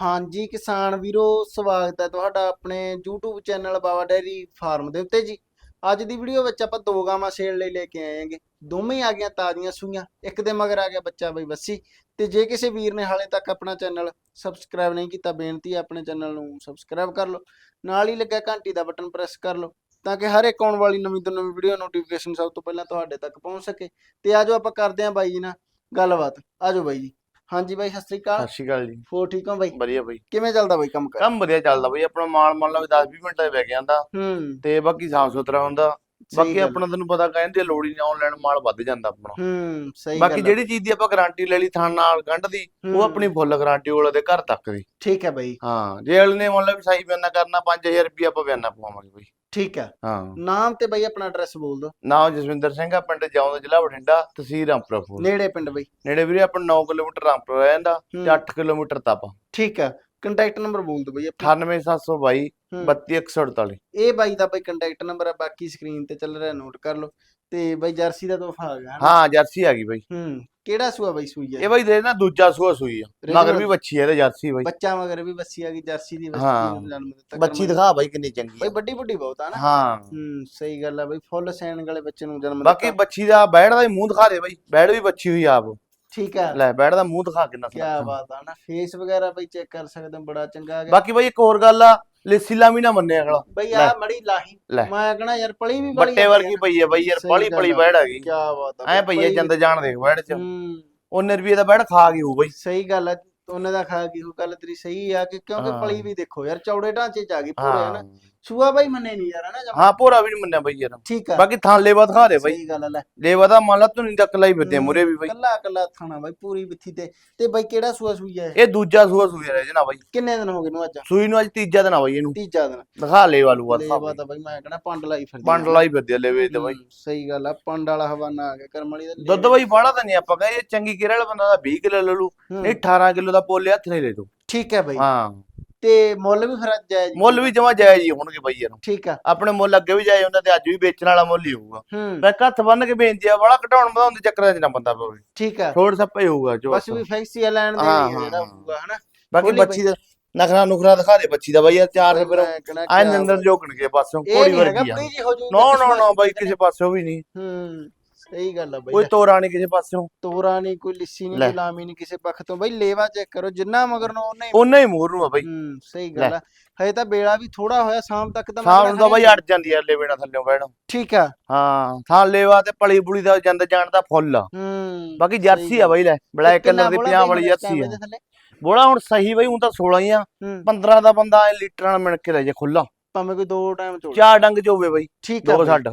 ਹਾਂਜੀ ਕਿਸਾਨ ਵੀਰੋ, ਸਵਾਗਤ ਹੈ ਤੁਹਾਡਾ ਆਪਣੇ YouTube channel Baba dairy farm ਦੇ ਉੱਤੇ ਜੀ। ਅੱਜ ਦੀ ਵੀਡੀਓ ਵਿੱਚ ਆਪਾਂ ਦੋ ਗਾਵਾਂ ਸੇਲ ਲਈ ਲੈ ਕੇ ਆਏ ਹਾਂਗੇ। ਦੋਵੇਂ ਹੀ ਆ ਗਈਆਂ ਤਾਜ਼ੀਆਂ ਸੂਈਆਂ, ਇੱਕ ਦੇ ਮਗਰ ਆ ਗਿਆ ਬੱਚਾ ਬਈ ਬੱਸੀ ਤੇ ਜੇ ਕਿਸੇ ਵੀਰ ਨੇ ਹਾਲੇ ਤੱਕ ਆਪਣਾ ਚੈਨਲ ਸਬਸਕ੍ਰਾਈਬ ਨਹੀਂ ਕੀਤਾ, ਬੇਨਤੀ ਹੈ ਆਪਣੇ ਚੈਨਲ ਨੂੰ ਸਬਸਕ੍ਰਾਈਬ ਕਰ ਲਓ। ਨਾਲ ਹੀ ਲੱਗਾ ਘੰਟੀ ਦਾ ਬਟਨ ਪ੍ਰੈਸ ਕਰ ਲਓ, ਤਾਂ ਕਿ ਹਰ ਇੱਕ ਆਉਣ ਵਾਲੀ ਨਵੀਂ ਤੋਂ ਨਵੀਂ ਵੀਡੀਓ ਨੋਟੀਫਿਕੇਸ਼ਨ ਸਭ ਤੋਂ ਪਹਿਲਾਂ ਤੁਹਾਡੇ ਤੱਕ ਪਹੁੰਚ ਸਕੇ। ਤੇ ਆਜੋ ਆਪਾਂ ਕਰਦੇ ਹਾਂ ਬਾਈ ਜੀ ਨਾਲ ਗੱਲਬਾਤ। ਆਜੋ ਬਾਈ ਜੀ। ਹਾਂਜੀ ਬਾਈ ਸਤਿ ਸ੍ਰੀ ਅਕਾਲ। ਸਤਿ ਸ਼੍ਰੀ ਅਕਾਲ ਜੀ। ਹੋ ਠੀਕ ਹੋ ਬਾਈ? ਵਧੀਆ ਬਈ। ਕਿਵੇਂ ਚੱਲਦਾ ਬਾਈ ਕੰਮ ਕਰ ਕੰਮ ਵਧੀਆ ਚੱਲਦਾ ਬਈ ਆਪਣਾ ਮਾਲ ਮੰਨ ਲਓ 10 20 ਮਿੰਟਾਂ 'ਚ ਵਿਕ ਜਾਂਦਾ ਹੂੰ। ਤੇ ਬਾਕੀ ਸਾਫ਼ ਸੁਥਰਾ ਹੁੰਦਾ। ਬਾਕੀ। ਆਪਣਾ ਤੈਨੂੰ ਪਤਾ ਕਹਿੰਦੇ ਲੋੜ ਹੀ ਨਹੀਂ ਆਨਲਾਈਨ ਮਾਲ ਵੱਧ ਜਾਂਦਾ ਆਪਣਾ। ਹੂੰ ਸਹੀ ਬਾਕੀ। ਜਿਹੜੀ ਚੀਜ਼ ਦੀ ਆਪਾਂ ਗਾਰੰਟੀ ਲੈ ਲਈ ਥਾਂ ਨਾਲ ਗੰਢ ਦੀ ਉਹ ਆਪਣੀ ਫੁੱਲ ਗਾਰੰਟੀ ਵਾਲੇ ਦੇ ਘਰ ਤੱਕ ਦੀ। ਠੀਕ ਹੈ ਬਾਈ। ਹਾਂ ਜੇ ਅਗਲੇ ਨੇ ਵੀ ਸਹੀ ਬਿਆਨਾ ਕਰਨਾ 5000 ਰੁਪਏ ਆਪਾਂ ਬਿਆਨਾ ਪਵਾਵਾਂਗੇ ਬਈ। ਠੀਕ ਹੈ। ਹਾਂ। ਨਾਮ ਤੇ ਬਾਈ ਆਪਣਾ ਐਡਰੈਸ ਬੋਲ ਦਿਓ। ਨਾਮ ਜਸਵਿੰਦਰ ਸਿੰਘ ਆ ਪਿੰਡ ਜੌਂਦ ਜ਼ਿਲ੍ਹਾ ਬਠਿੰਡਾ ਤਹਿਸੀਲ ਰਾਮਪੁਰਾ ਨੇੜੇ ਪਿੰਡ ਬਾਈ। ਨੇੜੇ ਵੀਰੇ ਆਪਣਾ 9 ਕਿਲੋਮੀਟਰ ਰਾਮਪੁਰਾ ਰਹਿ ਜਾਂਦਾ ਹੂੰ, ਤੇ 8 ਕਿਲੋਮੀਟਰ ਤਪ। ਠੀਕ ਹੈ। ਕੰਟੈਕਟ ਨੰਬਰ ਬੋਲ ਦਿਓ ਬਾਈ ਆਪਣਾ। 98722 ਹੂੰ, 32148 ਇਹ ਬਾਈ ਦਾ ਬਾਈ ਕੰਟੈਕਟ ਨੰਬਰ ਹੈ ਬਾਕੀ ਸਕਰੀਨ ਤੇ ਚੱਲ ਰਿਹਾ ਨੋਟ ਕਰ ਲਓ। ਤੇ ਬਾਈ ਜਰਸੀ ਦਾ ਤੋਹਫਾ ਆ ਗਿਆ ਹਨਾ? ਹਾਂ ਜਰਸੀ ਆ ਗਈ ਬਈ। ਹੂੰ ਕਿਹੜਾ ਸੂਆ ਬਾਈ ਸੂਈ ਹੈ ਇਹ ਬਾਈ ਦੇ ਨਾ ਦੂਜਾ ਸੂਆ ਸੂਈ ਆ। ਮਗਰ ਵੀ ਬੱਚੀ ਆ ਇਹਦੇ ਜਰਸੀ ਬਾਈ। ਬੱਚਾ ਮਗਰ ਵੀ ਬੱਸੀ ਆ ਗਈ ਜਰਸੀ ਦੀ ਹਾਂ। ਬੱਚੀ ਜਨਮ ਦਿੱਤਾ ਬੱਚੀ ਦਿਖਾ ਬਾਈ ਕਿੰਨੀ ਚੰਗੀ ਬਾਈ ਆ। ਵੱਡੀ ਵੱਡੀ ਬਹੁਤ ਆ ਨਾ। ਹਾਂ। ਹੂੰ ਸਹੀ ਗੱਲ ਆ ਬਾਈ ਫੁੱਲ ਸੈਨ ਵਾਲੇ ਬੱਚੇ ਨੂੰ ਜਨਮ ਬਾਕੀ ਦਿੱਤਾ। ਬੱਚੀ ਦਾ ਬੈੜ ਦਾ ਹੀ ਮੂੰਹ ਦਿਖਾ ਦੇ ਬਾਈ। ਬੈੜ ਵੀ ਬੱਚੀ ਹੋਈ ਆਪ। ਠੀਕ ਹੈ। ਲੈ ਦਾ ਮੂੰਹ ਦਿਖਾ ਕੀ ਸੋਹਣਾ ਬਾਤ ਆ ਨਾ ਫੇਸ ਵਗੈਰਾ ਬਈ ਚੈੱਕ ਕਰ ਸਕਦੇ ਹੋ ਬੜਾ ਚੰਗਾ ਆ ਗਿਆ ਬਾਕੀ ਬਾਈ ਇੱਕ ਹੋਰ ਗੱਲ ਆ ਲੇਸੀਲਾ ਵੀ ਨਾ ਮੰਨੇ ਅਗਲਾ ਬਈ ਲੈ। ਆ ਮੜੀ ਲਾਹੀ। ਲੈ। ਮੈਂ ਕਹਣਾ ਯਾਰ ਪਲੀ ਵੀ ਬੜੀ ਬੱਟੇ ਵਰਗੀ ਪਈ ਆ ਬਾਈ ਯਾਰ ਪਲੀ ਪਲੀ ਆ। ਬੈੜ ਹੈਗੀ ਕੀ ਬਾਤ ਆ ਐ ਪਈ ਆ ਜੰਦ ਜਾਣ ਦੇਖ ਬੈੜ ਚ। ਹੂੰ। ਉਹਨੇ ਰੁਪਏ ਦਾ ਬੈੜ ਖਾ ਗਈ ਹੋ ਬਾਈ। ਸਹੀ ਗੱਲ ਆ। ਉਹਨੇ ਦਾ ਖਾ ਗਈ ਉਹ ਗੱਲ ਤੇਰੀ ਸਹੀ ਆ ਕਿ ਕਿਉਂਕਿ ਹਾਂ। ਪਲੀ ਵੀ ਦੇਖੋ ਯਾਰ ਚੌੜੇ ਢਾਂਚੇ ਚ ਆ ਗਈ ਪੂਰੇ ਹਾਂ। ਹਨਾ। ਸੂਆ ਬਾਈ ਮੰਨੇ ਨਹੀਂ ਯਾਰ ਹਨਾ ਜਮਾਂ। ਹਾਂ ਭੋਰਾ ਵੀ ਨਹੀਂ ਮੰਨਿਆ ਬਾਈ ਯਾਰ। ਠੀਕ ਆ। ਬਾਕੀ ਥਾਂ ਲੇਵਾ ਦਿਖਾ ਦੇ ਬਾਈ। ਸਹੀ ਗੱਲ ਆ ਲੈ। ਲੇਵਾ ਦਾ ਮੰਨ ਲਾ ਤੂੰ ਨਹੀਂ ਤੱਕ ਲਾਈ ਫਿਰਦੇ ਮੁਰੇ ਵੀ ਬਾਈ। ਕੱਲਾ ਕੱਲਾ ਥਾਣਾ ਬਾਈ ਪੂਰੀ ਬਿੱਥੀ ਤੇ। ਤੇ ਬਾਈ ਕਿਹੜਾ ਸੂਆ ਸੂਈ ਹੈ ਇਹ? ਦੂਜਾ ਸੂਆ ਸੂਈ ਰਹਿ ਜਨਾ ਬਾਈ। ਕਿੰਨੇ ਦਿਨ ਹੋ ਗਏ ਨੂੰ ਅੱਜ? ਸੂਈ ਨੂੰ ਅੱਜ ਤੀਜਾ ਦਿਨ ਆ ਬਾਈ ਇਹਨੂੰ। ਤੀਜਾ ਦਿਨ। ਦਿਖਾ ਲੇਵਾ ਲੂਆ ਦਿਖਾ ਲੇਵਾ ਬਾਈ। ਤਾਂ ਬਾਈ ਮੈਂ ਕਹਣਾ ਪੰਡ ਲਾਈ ਫਿਰਦੀ ਪੰਡ ਲਾਈ ਫਿਰਦੇ ਆ ਲੇਵੇ ਤੇ ਬਾਈ। ਹੂੰ, ਸਹੀ ਗੱਲ ਆ ਪੰਡ ਵਾਲਾ ਹਵਾਨਾ ਆ ਗਿਆ ਕਰਮ ਵਾਲੀ ਦਾ ਦੁੱਧ ਬਾਈ ਬਾਹਲਾ ਤਾਂ ਨਹੀਂ ਆਪਾਂ ਕਹੇ ਚੰਗੀ ਕਿਰੇ ਵਾਲਾ ਬੰਦਾ ਦਾ 20 ਕਿਲੋ ਲੈ ਲੂ ਨਹੀਂ 18 ਕਿਲੋ ਦਾ ਪੋਲੇ ਹੱਥ ਨਹੀਂ ਲੈ ਤੂੰ। ਠੀਕ ਹੈ ਬਾਈ। ਹਾਂ। ਤੇ ਮੁੱਲ ਵੀ ਫਿਰ ਜਾਇਜ਼ ਹੀ ਮੁੱਲ ਵੀ ਜਮਾ ਜਾਇਜ਼ ਹੀ ਹੋਣਗੇ ਬਾਈ ਯਾਰ। ਠੀਕ ਆ। ਆਪਣੇ ਮੁੱਲ ਅੱਗੇ ਵੀ ਜਾਇਜ਼ ਹੁੰਦਾ ਤੇ ਅੱਜ ਵੀ ਵੇਚਣ ਵਾਲਾ ਮੁੱਲ ਹੀ ਹੋਊਗਾ। ਹੂੰ। ਮੈਂ ਹੱਥ ਬੰਨ ਕੇ ਬੇਨਤੀ ਆ ਬੜਾ ਘਟਾਉਣ ਵਧਾਉਣ ਦੇ ਚੱਕਰਾਂ 'ਚ ਨਾ ਬੰਦਾ ਪਵੇ। ਠੀਕ ਆ। ਥੋੜ ਸੱਪਾ ਹੀ ਹੋਊਗਾ ਜੋ ਬਸ ਵੀ ਫੈਕਸੀ ਲੈਣ ਦੇ ਹਾਂ, ਹਾਂ, ਜਿਹੜਾ ਹਾਂ। ਹੋਊਗਾ ਹਨਾ। ਬਾਕੀ ਖੋਲੀ ਬੱਚੀ ਦਾ ਨਖਰਾ ਨੁਖਰਾ ਦਿਖਾ ਦੇ ਬੱਚੀ ਦਾ ਬਾਈ ਯਾਰ ਚਾਰ ਕਿਆ ਨੰਦਰ ਬਾਤ। ਜੋਗਣਗੇ ਪਾਸੋਂ ਇਹ ਕੋੜੀ ਨਹੀਂ ਹੈਗਾ ਵਰਗੀ ਆ। ਬੁੜੀ ਜੀ ਹੋ ਜੂ ਨੋ ਨੋ ਨੋ ਬਾਈ ਕਿਸੇ ਪਾਸੋਂ ਵੀ ਨਹੀਂ। ਹੂੰ। ਸਹੀ ਗੱਲ ਆ ਬਾਈ ਕੋਈ ਤੋਰਾ ਨਹੀਂ ਕਿਸੇ ਪਾਸੋਂ ਤੋਰਾ ਨਹੀਂ ਕੋਈ ਲਿੱਸੀ ਨਹੀਂ ਲੈ। ਕੋਈ ਲਾਮੀ ਨਹੀਂ ਕਿਸੇ ਪੱਖ ਤੋਂ। ਬਾਈ ਲੇਵਾ ਚੈੱਕ ਕਰੋ ਜਿੰਨਾ ਮਗਰ ਨੂੰ ਉਹਨੇ ਉਹਨਾਂ ਹੀ ਮੋਰ ਨੂੰ ਆ ਬਾਈ। ਹੂੰ ਸਹੀ ਗੱਲ ਆ। ਹਜੇ ਤਾਂ ਬੇੜਾ ਵੀ ਥੋੜਾ ਹੋਇਆ ਸ਼ਾਮ ਤੱਕ ਤਾਂ ਸਾਹ ਮਗਰ ਨੂੰ ਤਾਂ ਬਾਈ ਅੜ ਜਾਂਦੀ ਆ ਲੇਵੇਣਾ ਥੱਲੇ ਬੈਣ ਠੀਕ ਆ। ਹਾਂ ਥਾਂ ਲੇਵਾ ਤੇ ਪਲੀ ਪੁਲੀ ਦਾ ਜੰਦ ਜਾਣ ਦਾ ਫੁੱਲ ਆ। ਹੂੰ ਬਾਕੀ ਜਰਸੀ ਆ ਬਾਈ ਲੈ। ਬਲੈਕ ਕਲਰ ਦੀ ਪੰਜਾਹ ਵਾਲੀ ਜਰਸੀ ਆ। ਬੋਲਾ ਹੁਣ ਸਹੀ ਬਾਈ ਹੁਣ ਤਾਂ 16 ਹੀ ਆ। ਹੂੰ। 15 ਦਾ ਬੰਦਾ ਐ ਲੀਟਰਾਂ ਨਾਲ ਮਿਣ ਕੇ ਲੈ ਜੇ ਖੁੱਲਾ ਭਾਵੇਂ ਕੋਈ ਦੋ ਟਾਈਮ ਚੋੜ ਚਾਰ ਡੰਗ ਚ ਹੋਵੇ ਬਾਈ ਠੀਕ ਆ ਦੋ ਬਾਈ, ਛੱਡ।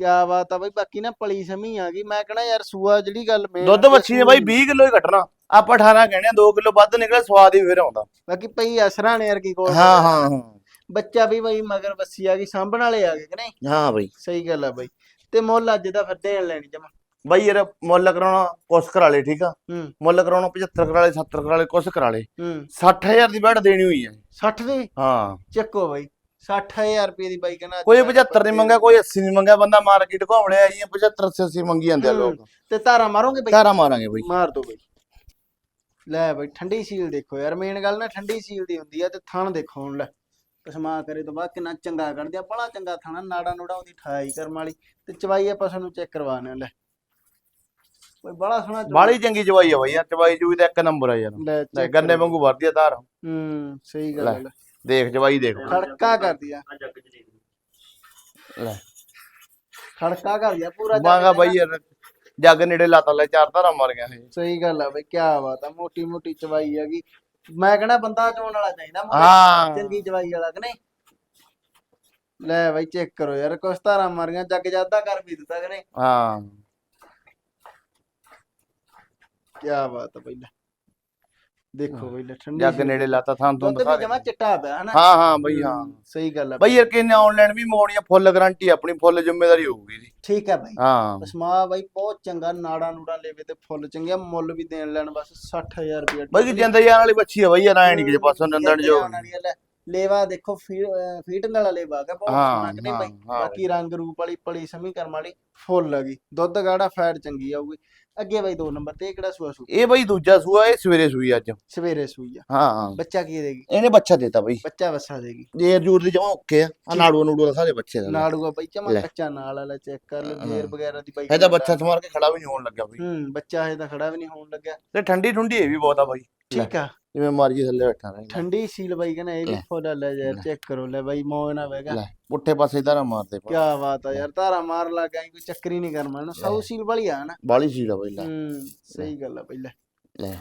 ਕਿਆ ਬਾਤ ਆ ਬਾਈ ਬਾਕੀ ਨਾ ਪਲੀ ਸਮੀ ਆ ਗਈ। ਮੈਂ ਕਹਣਾ ਯਾਰ ਸੂਆ ਜਿਹੜੀ ਗੱਲ ਮੇਨ ਦੁੱਧ ਬੱਚੀ ਨੇ ਬਾਈ 20 ਕਿਲੋ ਹੀ ਘਟਣਾ ਆਪਾਂ 18 ਕਹਿੰਦੇ ਆ 2 ਕਿਲੋ ਵੱਧ ਨਿਕਲੇ ਸਵਾਦ ਹੀ ਫਿਰ ਆਉਂਦਾ। ਬਾਕੀ ਪਈ ਅਸਰਾਂ ਨੇ ਯਾਰ ਕੀ ਕੋਲ ਹਾਂ ਹਾਂ ਹਾਂ। ਬੱਚਾ ਵੀ ਬਾਈ ਮਗਰ ਬੱਸੀ ਆ ਗਈ ਸਾਂਭਣ ਵਾਲੇ ਆ ਗਏ ਕਿ ਨਹੀਂ? ਹਾਂ ਬਾਈ। ਸਹੀ ਗੱਲ ਆ ਬਾਈ। ਤੇ ਮੁੱਲ ਅੱਜ ਦਾ ਫਿਰ ਦੇਣ ਲੈਣੀ ਜਮਾ। ਬਾਈ ਯਾਰ ਮੁੱਲ ਕਰਾਉਣਾ ਕੁਛ ਕਰਾ ਲੇ ਠੀਕ ਆ? ਮੁੱਲ ਕਰਾਉਣਾ 75 ਕਰਾ ਲੇ 70 ਕਰਾ ਲੇ ਕੁਛ ਕਰਾ ਲੇ। ਹੂੰ। 60000 ਦੀ ਬੈਠ ਦੇਣੀ ਹੋਈ ਹੈ 60 ਦੀ? ਹਾਂ। ਚੱਕੋ ਬਾਈ। 60000 ਰੁਪਏ ਦੀ ਬਾਈ ਕਹਿੰਦਾ ਕੋਈ 75 ਨਹੀਂ ਮੰਗਿਆ ਕੋਈ 80 ਨਹੀਂ ਮੰਗਿਆ ਬੰਦਾ ਮਾਰਕੀਟ ਘੁੰਮਣੇ ਆਈ 75 80 ਮੰਗੀ ਜਾਂਦੇ ਆ। ਲੋਕ। ਤੇ ਧਾਰਾ ਮਾਰੋਗੇ ਬਾਈ? ਧਾਰਾ ਮਾਰਾਂਗੇ ਬਾਈ। ਮਾਰ ਦੋ ਬਾਈ। ਲੈ ਬਾਈ ਠੰਡੀ ਸੀਲ ਦੇਖੋ ਯਾਰ ਮੇਨ ਗੱਲ ਨਾ ਠੰਡੀ ਸੀਲ ਦੀ ਹੁੰਦੀ ਆ ਤੇ ਥਣ ਦੇਖੋ ਹੁਣ ਲੈ। ਕਸਮਾ ਕਰੇ ਤੋਂ ਬਾਅਦ ਕਿੰਨਾ ਚੰਗਾ ਕੱਢਦੇ ਆ ਬੜਾ ਚੰਗਾ ਥਾਣਾ ਨਾੜਾ ਨੂੜਾ ਉਹਦੀ ਠਾਈ ਕਰਮ ਵਾਲੀ। ਤੇ ਚਵਾਈ ਆਪਾਂ ਤੁਹਾਨੂੰ ਚੈੱਕ ਕਰਵਾਣੇ ਲੈ। ਬਈ ਬੜਾ ਸੋਹਣਾ ਬਾਲੀ ਚੰਗੀ ਚਵਾਈ ਆ ਬਾਈ ਯਾਰ ਚਵਾਈ ਜੂਈ ਦਾ ਇੱਕ ਨੰਬਰ ਆ ਯਾਰ। ਗੰਨੇ। ਵਾਂਗੂ ਵਰਦੀ ਆ ਧਾਰ। ਹੂੰ ਸਹੀ ਗੱਲ। ਹੈ। ਦੇਖ ਚਵਾਈ ਦੇਖ। ਖੜਕਾ ਕਰਦੀ ਆ। ਲੈ। ਖੜਕਾ ਕਰਦੀ ਆ ਪੂਰਾ ਮਾਂਗਾ ਬਾਈ ਯਾਰ ਜੱਗ ਨੇੜੇ ਲਾਤਾ ਲੈ ਚਾਰ ਧਾਰਾਂ ਮਾਰ ਗਿਆ ਇਹ। ਸਹੀ ਗੱਲ ਆ ਬਈ ਕੀ ਬਾਤ ਆ ਮੋਟੀ ਮੋਟੀ ਚਵਾਈ ਹੈਗੀ ਮੈਂ ਕਹਿੰਦਾ ਬੰਦਾ ਚੋਣ ਵਾਲਾ ਚਾਹੀਦਾ ਹਾਂ। ਚੰਗੀ ਚਵਾਈ ਵਾਲਾ ਕਿ ਨਹੀਂ? ਲੈ ਬਈ ਚੈੱਕ ਕਰੋ ਯਾਰ ਕੁਛ ਧਾਰਾਂ ਮਾਰੀਆਂ ਜੱਗ ਜਾਦਾ ਕਰ ਵੀ ਦਿੱਤਾ ਕਿ ਨਹੀਂ? ਹਾਂ। ਕੀ ਬਾਤ ਆ ਬਈ ਲੈ। ਦੇਖੋ ਬਈ ਲੈ ਠੰਡੀ ਜੱਗ। ਨੇੜੇ ਲਾਤਾ ਥਾਂ ਤੋਂ ਦੁੱਧ ਦਿਖਾ ਵੀ ਦੇ ਜਮਾ ਚਿੱਟਾ ਪਿਆ ਹਨਾ ਹਾਂ ਹਾਂ ਬਈ ਹਾਂ। ਹੂੰ, ਸਹੀ ਗੱਲ ਆ ਬਈ ਯਾਰ ਕਿੰਨੇ ਆਨਲਾਈਨ ਵੀ ਮੋੜੀਆਂ ਫੁੱਲ ਗਾਰੰਟੀ ਆਪਣੀ ਫੁੱਲ ਜ਼ਿੰਮੇਵਾਰੀ ਹੋਊਗੀ ਜੀ। ਠੀਕ ਆ ਬਈ। ਹਾਂ। ਉਸਮਾ ਬਾਈ ਬਹੁਤ ਚੰਗਾ ਨਾੜਾ ਨੂੜਾ ਲੈਵੇ ਤੇ ਫੁੱਲ ਚੰਗਿਆ ਮੁੱਲ ਵੀ ਦੇਣ ਲੈਣ ਬਸ 60000 ਰੁਪਏ ਬਈ ਜਿੰਦ ਵਾਲੀ ਬੱਚੀ ਆ ਬਈ ਯਾਰ ਐ ਨਹੀਂ ਕਿਸੇ ਪਾਸੋਂ ਨੰਦਣ ਜੋ ਲੇਵਾ ਦੇਖੋ ਫੀਟਿੰਗ ਵਾਲਾ ਲੇਵਾ ਹੈਗਾ ਬਹੁਤ ਸੋਹਣਾ ਕਿ ਨਹੀਂ ਬਾਈ? ਬਾਕੀ ਰੰਗ ਰੂਪ ਵਾਲੀ ਪਲੀ ਸਮੀ ਕਰਮ ਵਾਲੀ ਫੁੱਲ ਹੈਗੀ। ਦੁੱਧ ਗਾੜਾ ਫੈਟ ਚੰਗੀ ਆਊਗੀ। ਅੱਗੇ ਬਾਈ ਦੋ ਨੰਬਰ ਤੇ ਇਹ ਕਿਹੜਾ ਸੂਆ ਸੂ ਇਹ ਬਈ ਦੂਜਾ ਸੂਆ ਇਹ ਸਵੇਰੇ ਸੂਈ ਅੱਜ। ਸਵੇਰੇ ਸੂਈ ਆ। ਹਾਂ ਬੱਚਾ ਕੀ ਦੇਗੀ? ਇਹਨੇ ਬੱਚਾ ਦਿੱਤਾ ਬਈ। ਬੱਚਾ ਵਸਾ ਦੇਗੀ। ਜੇਰ ਜੂਰ ਦੀ ਜਮਾ ਓਕੇ ਆ। ਨਾੜੂ ਨੂੜੂ ਦਾ ਸਾਰੇ ਬੱਚੇ ਦਾ। ਨਾੜੂਆ ਬਾਈ ਚਮਾ। ਕੱਚਾ ਨਾਲ ਵਾਲਾ ਚੈੱਕ ਕਰ ਲੈ। ਜੇਰ ਵਗੈਰਾ ਦੀ ਬਾਈ ਇਹਦਾ ਬੱਚਾ ਸਮਾਰ ਕੇ ਖੜਾ ਵੀ ਨਹੀਂ ਹੋਣ ਲੱਗਾ ਬਈ। ਹੂੰ ਬੱਚਾ ਤਾਂ ਖੜਾ ਵੀ ਨਹੀਂ ਹੋਣ ਲੱਗਿਆ। ਤੇ ਠੰਡੀ ਠੁੰਡੀ ਇਹ ਵੀ ਬਹੁਤ ਆ ਬਾਈ। ਠੀਕ ਆ। ਜਿਵੇਂ ਮਰਜ਼ੀ ਥੱਲੇ ਬੈਠਾ ਰਹੇ ਠੰਡੀ ਸੀਲ ਬਾਈ ਕਹਿੰਦਾ ਇਹ ਵੀ ਲੈ। ਲੈ ਯਾਰ ਲੈ। ਚੈੱਕ ਕਰੋ ਲੈ ਬਾਈ ਮੌਜ ਨਾ ਵੈਗਾ ਲੈ ਪੁੱਠੇ ਪਾਸੇ ਧਾਰਾ ਮਾਰਦੇ ਕੀ ਬਾਤ ਆ ਯਾਰ ਧਾਰਾ ਮਾਰ ਲਾ ਗਈ ਕੋਈ ਚੱਕਰ ਹੀ ਨਹੀਂ ਕਰਨਾ ਨਾ ਸੌ ਸੀਲ ਵਾਲੀ ਆ ਨਾ। ਬਾਲੀ ਸੀਲ ਆ ਬਈ ਲੈ। ਹੂੰ ਸਹੀ ਗੱਲ ਆ ਪਹਿਲਾਂ ਲੈ।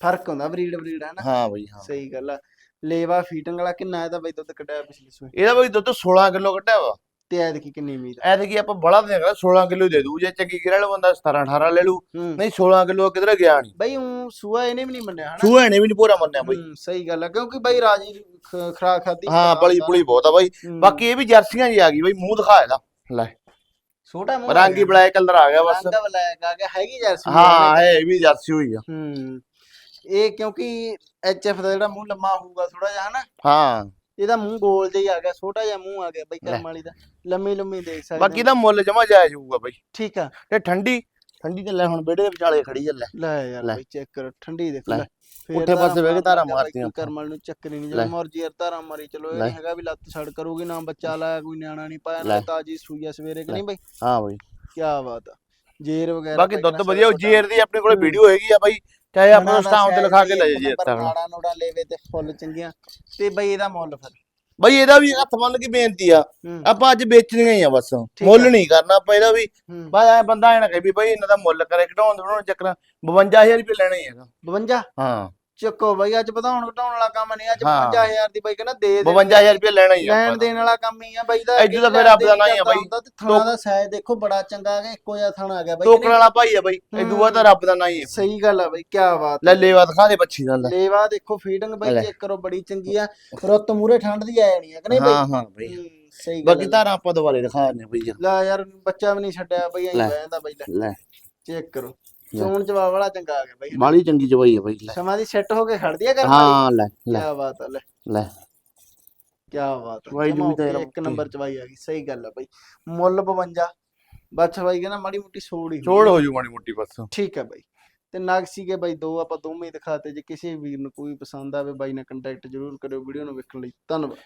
ਫ਼ਰਕ ਹੁੰਦਾ ਬਰੀਡ ਬਰੀਡ ਹੈ ਨਾ? ਹਾਂ ਬਈ ਹਾਂ। ਸਹੀ ਗੱਲ ਆ। ਲੇਵਾ ਫੀਟਿੰਗ ਵਾਲਾ ਕਿੰਨਾ ਇਹਦਾ ਬਾਈ ਦੁੱਧ ਕੱਢਿਆ ਪਿਛਲੇ ਸੂਏ। ਇਹਦਾ ਬਈ ਦੁੱਧ 16 ਕਿਲੋ ਕੱਢਿਆ ਵਾ। ਤੇ ਐਤਕੀ ਕਿੰਨੀ ਉਮੀਦ ਐ ਤੇ ਕੀ ਆਪਾਂ ਬੜਾ ਦੇਗਾ 16 ਕਿਲੋ ਦੇ ਦੂ ਜੇ ਚੰਗੀ ਗਿਰ ਵਾਲਾ ਬੰਦਾ 17 18 ਲੈ ਲੂ ਹੂੰ। ਨਹੀਂ 16 ਕਿਲੋ ਕਿਧਰ ਗਿਆ ਨਹੀਂ ਬਾਈ ਉਹ ਸੂਆ ਇਹਨੇ ਵੀ ਨਹੀਂ ਮੰਨਿਆ ਹਨਾ? ਸੂਹੇ ਨੇ ਵੀ ਨਹੀਂ ਪੂਰਾ ਮੰਨਿਆ ਬਈ। ਹੂੰ, ਸਹੀ ਗੱਲ ਆ ਕਿਉਂਕਿ ਬਾਈ ਰਾਜੀ ਖ- ਖੁਰਾਕ ਖਾਦੀ ਹਾਂ ਬਲੀ ਬੁਲੀ ਬਹੁਤ ਆ ਬਾਈ। ਹੂੰ, ਬਾਕੀ ਇਹ ਵੀ ਜਰਸੀਆਂ ਜੀ ਆ ਗਈ ਬਈ ਮੂੰਹ ਦਿਖਾ ਇਹਦਾ। ਲੈ। ਛੋਟਾ ਮੂੰਹ ਰੰਗੀ ਬਲੈਕ ਕਲਰ ਆ ਗਿਆ ਬਸ। ਰੰਗ ਬਲੈਕ ਆ ਗਿਆ ਹੈਗੀ ਜਰਸੀ ਹਾਂ ਇਹ ਵੀ ਜਰਸੀ ਹੋਈ ਆ। ਹੂੰ। ਇਹ ਕਿਉਂਕਿ ਐਚਐਫ ਦਾ ਜਿਹੜਾ ਮੂੰਹ ਲੰਮਾ ਹੋਊਗਾ ਥੋੜਾ ਜਿਹਾ ਹਨਾ? ਹਾਂ। ਇਹਦਾ ਮੂੰਹ ਗੋਲ ਜਿਹਾ ਹੀ ਆ ਗਿਆ ਛੋਟਾ ਜਿਹਾ ਮੂੰਹ ਆ ਗਿਆ ਬਾਈ। ਕਰਮ ਵਾਲੀ ਦਾ ਲੰਮੀ ਲੰਮੀ ਦੇਖ ਸਕਦੇ ਬਾਕੀ। ਦਾ ਮੁੱਲ ਜਮਾ ਜਾਇਜ਼ ਹੋਊਗਾ ਬਈ ਠੀਕ ਆ ਤੇ ਠੰਡੀ ਠੰਡੀ ਤੇ ਲੈ ਹੁਣ ਬੇੜੇ ਦੇ ਵਿਚਾਲੇ ਖੜੀ ਆ ਲੈ ਲੈ ਯਾਰ। ਬਾਈ ਚੈੱਕ ਕਰੋ ਠੰਡੀ ਦੇਖ ਲੈ। ਪੁੱਠੇ ਪਾਸੇ ਬਹਿ ਕੇ ਧਾਰਾਂ ਮਾਰਦਾ ਬਾਈ, ਮਾਰਤੀਆਂ ਕੋਈ ਕਰਮ ਵਾਲੀ ਨੂੰ ਚੱਕਰ ਨਹੀਂ। ਜਦੋਂ ਮਰਜ਼ੀ ਯਾਰ ਧਾਰਾਂ ਮਾਰੀ ਚਲੋ ਇਹ ਹੈਗਾ ਵੀ ਲੱਤ ਛੜ ਕਰੂਗੀ ਨਾ ਬੱਚਾ ਲਾਇਆ ਕੋਈ ਨਿਆਣਾ ਨਹੀਂ ਪਾਇਆ। ਨਾ ਤਾਜੀ ਸੂਈ ਆ ਸਵੇਰੇ ਕਿ। ਨਹੀਂ ਬਾਈ ਹਾਂ ਬਈ ਕੀ ਬਾਤ ਆ ਜੇਰ ਵਗੈਰਾ ਬਾਕੀ ਦੁੱਧ ਵਧੀਆ ਉਹ ਜੇਰ ਦੀ ਆਪਣੇ ਕੋਲੇ। ਵੀਡੀਓ ਹੈਗੀ ਆ ਬਾਈ ਚਾਹੇ ਆਪਾਂ ਨਾੜਾ ਸਟਾਮ ਤੇ ਲਿਖਾ ਕੇ ਲੈ ਇੱਕ ਜੀ ਨੰਬਰ ਤੱਕ ਨਾੜਾ ਨੂੜਾ ਲੈਵੇ ਤੇ ਫੁੱਲ ਚੰਗੀਆਂ ਤੇ ਬਈ ਇਹਦਾ ਮੁੱਲ ਫਿਰ। ਬਈ ਇਹਦਾ ਵੀ ਹੱਥ ਬੰਨ ਕੇ ਬੇਨਤੀ ਆ ਹੂੰ। ਆਪਾਂ ਅੱਜ ਵੇਚਣੀਆਂ ਹੀ ਆ ਬਸ ਆ। ਮੁੱਲ ਨਹੀਂ ਕਰਨਾ ਆਪਾਂ ਇਹਦਾ ਵੀ। ਹੂੰ। ਬਸ ਐ ਬੰਦਾ ਐ ਨਾ ਕਹੇ ਵੀ ਬਈ ਇਹਨਾਂ ਦਾ ਮੁੱਲ ਕਰੇ ਘਟਾਉਣ ਬਣਾਉਣ ਚੱਕਰਾਂ 52000 ਰੁਪਏ ਲੈਣਾ ਹੀ ਹੈਗਾ। 52 ਹਾਂ। ਚੱਕੋ ਬਈ ਅੱਜ ਵਧਾਉਣ ਘਟਾਉਣ ਵਾਲਾ ਕੰਮ ਨਹੀਂ ਅੱਜ ਹਾਂ। 55000 ਦੀ ਬਈ ਕਹਿੰਦਾ ਦੇ ਦੇ 52000 ਰੁਪਏ ਲੈਣਾ ਹੀ ਆ ਲੈਣ ਦੇਣ ਵਾਲਾ ਕੰਮ ਹੀ ਆ ਬਾਈ ਦਾ ਇੱਧਰ ਤਾਂ ਫਿਰ ਰੱਬ ਦਾ ਨਾਂ ਹੀ ਆ ਬਾਈ। ਥਾਣਾ ਦਾ ਸਾਇਜ਼ ਦੇਖੋ ਬੜਾ ਚੰਗਾ ਆ ਗਿਆ ਇੱਕੋ ਜਿਹਾ ਥਾਣਾ ਆ ਗਿਆ ਬਾਈ ਟੋਕਣ ਵਾਲਾ ਭਾਈ ਆ ਬਈ ਇਹ ਦੂਆ ਤਾਂ ਰੱਬ ਦਾ ਨਾਂ ਹੀ ਹੈ ਸਹੀ ਗੱਲ ਆ ਬਾਈ ਕੀ ਬਾਤ ਲੈ ਲੇਵਾ ਦਿਖਾ ਦੇ ਬੱਚੀ ਦਾ ਲੈ ਲੇਵਾ ਦੇਖੋ ਫੀਡਿੰਗ ਬਾਈ ਲੈ। ਚੈੱਕ ਕਰੋ ਬੜੀ ਚੰਗੀ ਆ ਰੁੱਤ ਮੂਰੇ ਠੰਡ ਦੀ ਆ ਜਾਣੀ ਆ ਕਿ ਨਹੀਂ ਬਾਈ ਹਾਂ ਹਾਂ ਬਈ ਹੂੰ, ਸਹੀ ਗੱਲ ਬਾਕੀ ਆ। ਤਾਂ ਆਪਾਂ ਦੁਬਾਰੇ ਦਿਖਾ ਦਿੰਦੇ ਬਈ ਯਾਰ। ਲੈ ਯਾਰ ਬੱਚਾ ਵੀ ਨਹੀਂ ਛੱਡਿਆ ਬਈ ਐਂ ਲੈ। ਬਹਿੰਦਾ ਬਾਈ ਲੈ ਲੈ ਚੈੱਕ ਕਰੋ। ਚੋਣ ਜਵਾਬ ਵਾਲਾ ਚੰਗਾ ਆ ਗਿਆ ਬਾਈ। ਬਾਲੀ ਚੰਗੀ ਚਵਾਈ ਆ ਬਈ। ਲੈ। ਸਮਾਂ ਦੀ ਸੈੱਟ ਹੋ ਕੇ ਖੜਦੀ ਆ ਕਰ ਹਾਂ ਲੈ ਲੈ। ਕੀ ਬਾਤ ਆ ਲੈ। ਲੈ। ਕੀ ਬਾਤ ਹੈ ਦੀ ਵੀ ਤਾਂ ਯਾਰ ਇੱਕ ਨੰਬਰ ਚਵਾਈ ਆ ਗਈ ਸਹੀ ਗੱਲ ਆ ਬਾਈ। ਮੁੱਲ 52 ਬੱਚ ਬਾਈ ਕਹਿੰਦਾ ਮਾੜੀ ਮੋਟੀ ਸੋੜ ਹੀ ਛੋੜ ਹੋ ਜੂ ਮਾੜੀ ਮੋਟੀ ਬਸ। ਠੀਕ ਹੈ ਬਾਈ। ਤੇ ਨਗ ਸੀਗੇ ਬਾਈ ਦੋ ਆਪਾਂ ਦੋਵੇਂ ਹੀ ਦਿਖਾਤੇ। ਜੇ ਕਿਸੇ ਵੀਰ ਨੂੰ ਕੋਈ ਪਸੰਦ ਆਵੇ ਬਾਈ ਨਾਲ ਕੰਟੈਕਟ ਜ਼ਰੂਰ ਕਰਿਓ। ਵੀਡੀਓ ਨੂੰ ਵੇਖਣ ਲਈ ਧੰਨਵਾਦ।